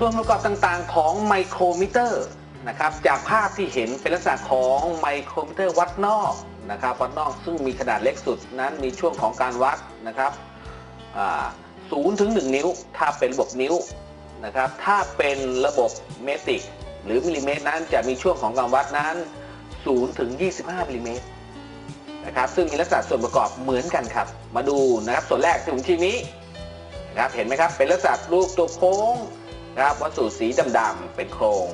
ส่วนประกอบต่างๆของไมโครมิเตอร์นะครับจากภาพที่เห็นเป็นลักษณะของไมโครมิเตอร์วัดนอกนะครับวัดนอกซึ่งมีขนาดเล็กสุดนั้นมีช่วงของการวัดนะครับศูนย์ถึง 1 นิ้ว ถ้าเป็นระบบนิ้วนะครับถ้าเป็นระบบเมตริก หรือมิลลิเมตรนั้นจะมีช่วงของการวัดนั้น0ถึง 25มิลลิเมตรนะครับซึ่งมีลักษณะส่วนประกอบเหมือนกันครับ มาดูนะครับส่วนแรกที่ผมชี้นี้นะครับเห็นไหมครับเป็นลักษณะรูปตัวโค้ง นะครับวัสดุสีดำๆเป็นโครง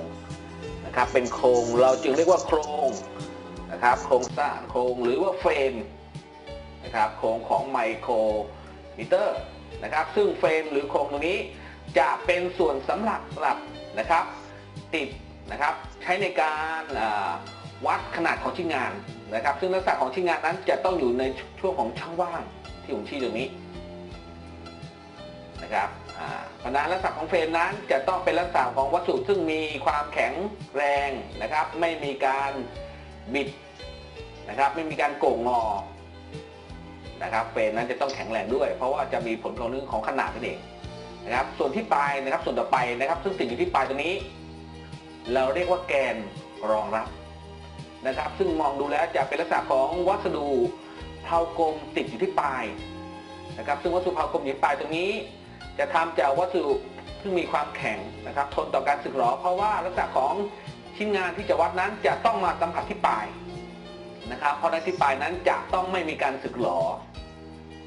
นะครับเป็นโครงเราจึงเรียกว่าโครงนะครับโครงสร้างโครงหรือว่าเฟรมนะครับโครงของไมโครมิเตอร์นะครับซึ่งเฟรมหรือโครงตรงนี้จะเป็นส่วนสำหรับหลับนะครับติดนะครับใช้ในการวัดขนาดของชิ้นงานนะครับ ซึ่งลักษณะของชิ้นงานนั้นจะต้องอยู่ในช่วงของช่องว่างที่ผมชี้ตรงนี้นะครับเพรา นั้นลักษณะของเฟรมนั้นจะต้องเป็นลักษณะของวัสดุซึ่งมีความแข็งแรงนะครับ ไม่มีการบิดนะครับ ไม่มีการโก่งงอนะครับเฟรมนั้นจะต้องแข็งแรงด้วย เพราะว่าจะมีผลของเรื่องของขนาดนั่นเองนะครับ ส่วนที่ปลายนะครับ ส่วนต่อไปนะครับ ซึ่งติดอยู่ที่ปลายตัวนี้ เราเรียกว่าแกนรองรับนะครับ ซึ่งมองดูแล้วจะเป็นลักษณะของวัสดุเพลากลมติดอยู่ที่ปลายนะครับ ซึ่งวัสดุเพลากลมอยู่ที่ปลายตรงนี้ จะทำจากวัสดุซึ่งมีความแข็งนะครับ ทนต่อการสึกหรอ เพราะว่าลักษณะของชิ้นงานที่จะวัดนั้นจะต้องมาสัมผัสที่ปลายนะครับ เพราะในที่ปลายนั้นจะต้องไม่มีการสึกหรอ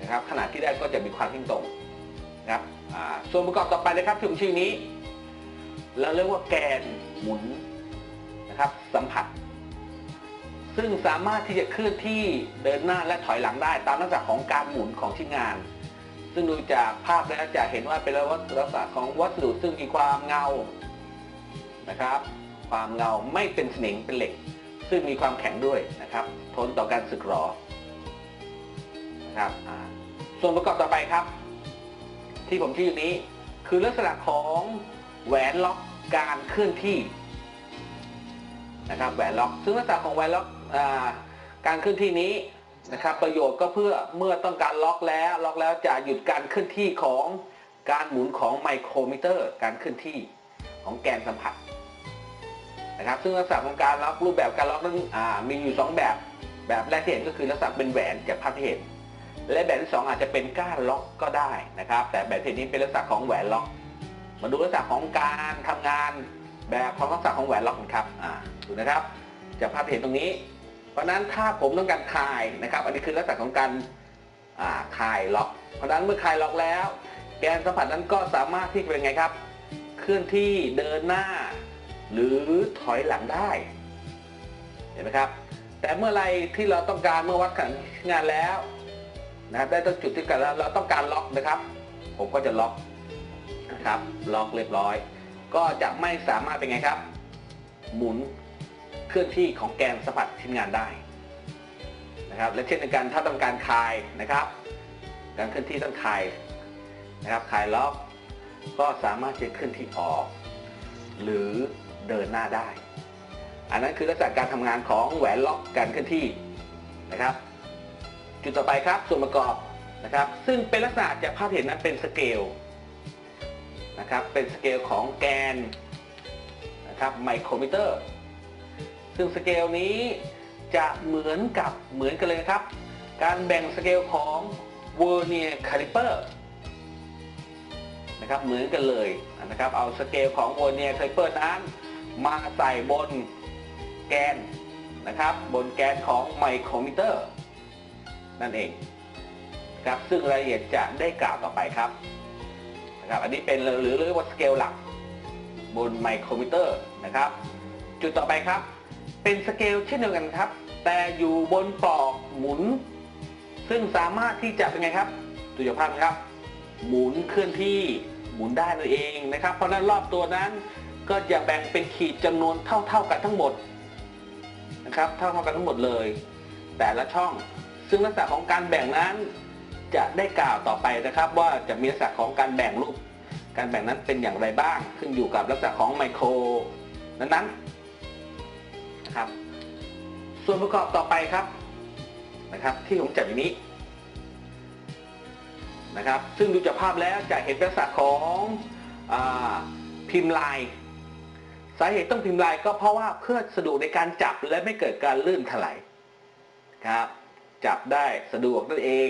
นะครับ ขนาดที่ได้ก็จะมีความทิ้งตรงนะครับส่วนประกอบต่อไปนะครับที่ผมชื่อนี้เราเรียกว่าแกนหมุนนะครับ สัมผัส ซึ่งสามารถที่จะเคลื่อนที่เดินหน้าและถอยหลังได้ ตามลักษณะของการหมุนของชิ้นงาน ซึ่งดูจากภาพแล้วจะเห็นว่าเป็นลักษณะของวัสดุซึ่งมีความเงานะครับ ความเงาไม่เป็นสนิมเป็นเหล็ก ซึ่งมีความแข็งด้วยนะครับ ทนต่อการสึกหรอนะครับส่วนประกอบต่อไปครับ ที่ผมชี้อยู่นี้คือลักษณะของแหวนล็อกการเคลื่อนที่นะครับแหวนล็อก ซึ่งลักษณะของแหวนล็อกอการเคลื่อนที่นี้ นะครับ ประโยชน์ก็เพื่อเมื่อต้องการล็อกแล้วล็อกแล้วจะหยุดการเคลื่อนที่ของการหมุนของไมโครมิเตอร์ การเคลื่อนที่ของแกนสัมผัสนะครับซึ่งลักษณะของการล็อกรูปแบบการล็อกนั้นมีอยู่ 2 แบบ แบบแรกที่เห็นก็คือลักษณะเป็นแหวนจากภาพที่เห็นและแบบที่ 2 อาจจะเป็นก้านล็อกก็ได้นะครับ แต่แบบที่นี้เป็นลักษณะของแหวนล็อก มาดูลักษณะของการทำงานแบบของลักษณะของแหวนล็อกครับดูนะครับจากภาพที่เห็นตรงนี้ ราะนั้นถ้าผมต้องการคลายนะครับ อันนี้คือลักษณะของการคลายล็อก เพราะนั้นเมื่อคลายล็อกแล้ว แกนสัมผัสนั้นก็สามารถที่เป็นไงครับ เคลื่อนที่เดินหน้า หรือถอยหลังได้ เห็นไหมครับ แต่เมื่อไรที่เราต้องการเมื่อวัดขนาดงานแล้วนะครับได้ตั้งจุดที่กันแล้วเราต้องการล็อกนะครับ ผมก็จะล็อกนะครับ ล็อกเรียบร้อย ก็จะไม่สามารถเป็นไงครับ หมุน เคลื่อนที่ของแกนสัมผัสชิ้นงานได้นะครับและเช่นเดียวกันถ้าต้องการคลายนะครับ การเคลื่อนที่ต้องคลายนะครับคลายล็อกก็สามารถจะเคลื่อนที่ออก หรือเดินหน้าได้ อันนั้นคือลักษณะการทำงานของแหวนล็อกการเคลื่อนที่นะครับ จุดต่อไปครับส่วนประกอบนะครับ ซึ่งเป็นลักษณะจากภาพเห็นนั้นเป็นสเกลนะครับเป็นสเกลของแกนนะครับไมโครมิเตอร์ ซึ่งสเกลนี้จะเหมือนกับเหมือนกันเลยครับ การแบ่งสเกลของเวอร์เนียคาลิเปอร์นะครับเหมือนกันเลยนะครับ เอาสเกลของเวอร์เนียคาลิเปอร์นั้นมาใส่บนแกนนะครับ บนแกนของไมโครมิเตอร์ นั่นเองครับซึ่งรายละเอียดจะได้กล่าวต่อไปครับนะครับ อันนี้เป็นหรือเรียกว่าสเกลหลักบนไมโครมิเตอร์นะครับ จุดต่อไปครับ เป็นสเกลเช่นเดียวกันครับ แต่อยู่บนปลอกหมุน ซึ่งสามารถที่จะเป็นไงครับตัวอย่างภาพนะครับ หมุนเคลื่อนที่หมุนได้นั่นเองนะครับ เพราะนั้นรอบตัวนั้นก็จะแบ่งเป็นขีดจำนวนเท่า ๆกันทั้งหมดนะครับเท่าๆกันทั้งหมดเลย แต่ละช่องซึ่งลักษณะของการแบ่งนั้นจะได้กล่าวต่อไปนะครับว่าจะมีลักษณะของการแบ่งรูป การแบ่งนั้นเป็นอย่างไรบ้าง ขึ้นอยู่กับลักษณะของไมโคร นั้นๆ ครับ ส่วนประกอบต่อไปครับนะครับ ที่ผมจัดอย่างนี้นะครับ ซึ่งดูจากภาพแล้วจะเห็นลักษณะของอพิมพ์ลาย สาเหตุต้องพิมพ์ลายก็เพราะว่าเพื่อสะดวกในการจับและไม่เกิดการลื่นถลายครับจับได้สะดวกนั่นเอง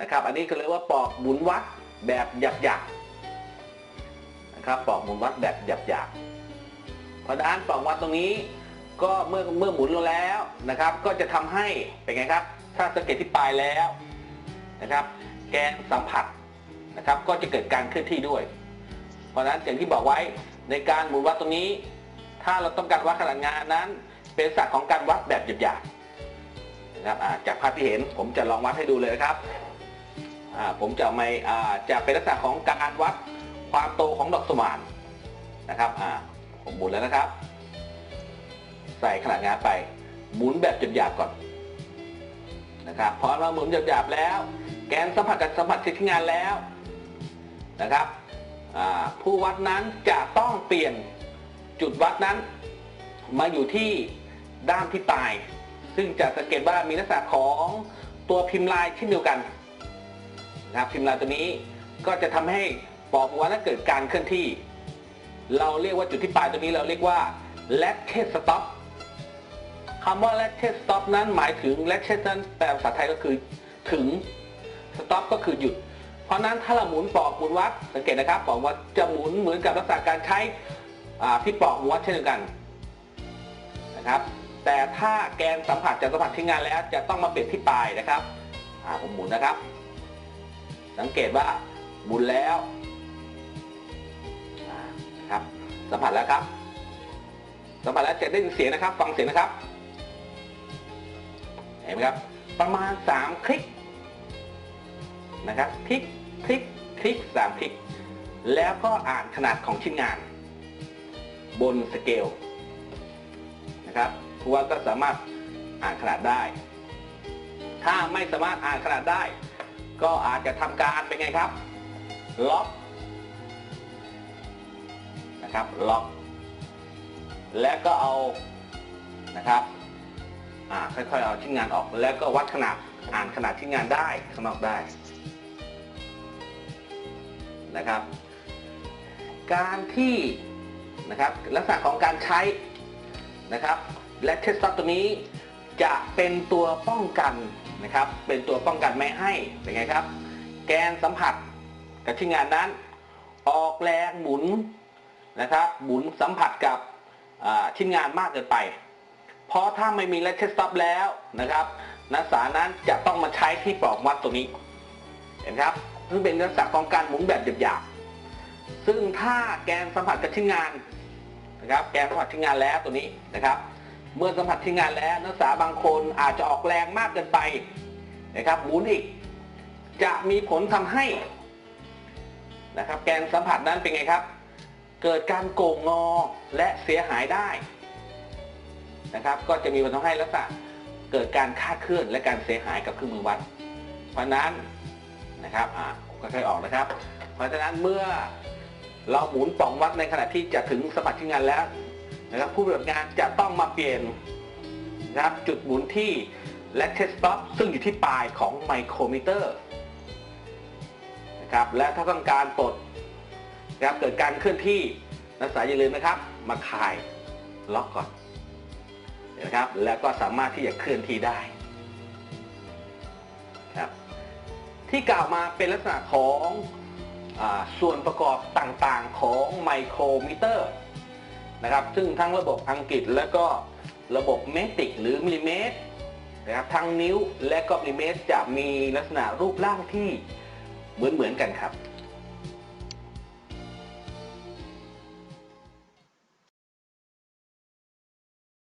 นะครับ อันนี้ก็เรียกว่าปอกหมุนวัดแบบหยักๆนะครับปอกหมุนวัดแบบหยักๆเพราะฉะนั้นปอกวัดตรงนี้ ก็เมื่อเมื่อหมุนลงแล้วนะครับ ก็จะทำให้เป็นไงครับ ถ้าสังเกตที่ปลายแล้วนะครับ แกนสัมผัสนะครับ ก็จะเกิดการเคลื่อนที่ด้วย เพราะฉะนั้นอย่างที่บอกไว้ในการหมุนวัดตรงนี้ ถ้าเราต้องการวัดขนาดงานนั้น เป็นศาสตร์ของการวัดแบบหยาบๆนะครับาจากภาพที่เห็นผมจะลองวัดให้ดูเลยนะครับผมจะไม่จะเป็นลักษณะของการวัดความโตของดอกสมานนะครับผมหมุนแล้วนะครับ ใส่ขนาดงานไป หมุนแบบหยาบๆก่อนนะครับพอเราหมุนหยาบๆแล้ว แกนสัมผัสกับสัมผัสที่งานแล้วนะครับผู้วัดนั้นจะต้องเปลี่ยนจุดวัดนั้น มาอยู่ที่ด้านที่ปลาย ซึ่งจะสังเกตว่ามีลักษณะของตัวพิมพ์ลายเช่นเดียวกันนะครับพิมพ์ลายตัวนี้ก็จะทำให้ปอกวัดนั้นเกิดการเคลื่อนที่ เราเรียกว่าจุดที่ปลายตัวนี้เราเรียกว่า lattice stop คำว่า lattice stop นั้นหมายถึง lattice นั้นแปลภาษาไทยก็คือถึง stop ก็คือหยุด เพราะนั้นถ้าเราหมุนปอกหมุนวัดสังเกตนะครับปอกวัดจะหมุนเหมือนกับลักษณะการใช้อ่าที่ปอกหมุนวัดเช่นเดียวกันนะครับแต่ถ้าแกนสัมผัสจะสัมผัสที่งานแล้ว จะต้องมาเปลี่ยนที่ปลายนะครับอ่าผมหมุนนะครับ สังเกตว่าหมุนแล้วนะครับสัมผัสแล้วครับสัมผัสแล้วจะได้ยินเสียงนะครับ ฟังเสียงนะครับ เห็นไหมครับ ประมาณ 3 คลิกนะครับ คลิก คลิก คลิก3คลิก แล้วก็อ่านขนาดของชิ้นงาน บนสเกลนะครับผู้ว่าก็สามารถอ่านขนาดได้ ถ้าไม่สามารถอ่านขนาดได้ ก็อาจจะทำการเป็นไงครับ ล็อกนะครับ ล็อก แล้วก็เอานะครับ อ่าค่อยๆเอาชิ้นงานออก แล้วก็วัดขนาดอ่านขนาดชิ้นงานได้ข้างนอกได้นะครับ การที่นะครับลักษณะของการใช้นะครับ และเทสซับตัวนี้จะเป็นตัวป้องกันนะครับ เป็นตัวป้องกันไม่ให้เป็นไงครับ แกนสัมผัสกับชิ้นงานนั้น ออกแรงหมุนนะครับ หมุนสัมผัสกับชิ้นงานมากเกินไป เพราะถ้าไม่มีเลเทสต็อปแล้วนะครับนักศึกษานั้นจะต้องมาใช้ที่ปลอกวัดตัวนี้ เห็นครับซึ่งเป็นลักษณะของการหมุนแบบหยาบๆซึ่งถ้าแกนสัมผัสกับชิ้นงานนะครับ แกนสัมผัสชิ้นงานแล้วตัวนี้นะครับ เมื่อสัมผัสชิ้นงานแล้วนักศึกษาบางคนอาจจะออกแรงมากเกินไปนะครับหมุนอีกจะมีผลทำให้นะครับ แกนสัมผัสนั้นเป็นไงครับ เกิดการโก่งงอและเสียหายได้ นะครับ ก็จะมีผลทำให้ลักษณะเกิดการคลาดเคลื่อนและการเสียหายกับเครื่องมือวัด เพราะนั้นนะครับอ่าค่อยๆออกนะครับ เพราะฉะนั้นเมื่อเราหมุนป่องวัดในขณะที่จะถึงสมบัติที่งานแล้วนะครับผู้ปฏิบัติงานจะต้องมาเปลี่ยนนะครับจุดหมุนที่และเทสต็อปซึ่งอยู่ที่ปลายของไมโครมิเตอร์นะครับและถ้าต้องการปลดนะครับเกิดการเคลื่อนที่นักศึกษาอย่าลืมนะครับ มาคลายล็อกก่อน นะครับ แล้วก็สามารถที่จะเคลื่อนที่ได้ครับที่กล่าวมาเป็นลักษณะของอส่วนประกอบต่างๆของไมโครมิเตอร์นะครับ ซึ่งทั้งระบบอังกฤษและก็ระบบเมตริกหรือมิลลิเมตรนะครับทั้งนิ้วและก็มิลลิเมตรจะมีลักษณะรูปร่างที่เหมือนๆกันครับ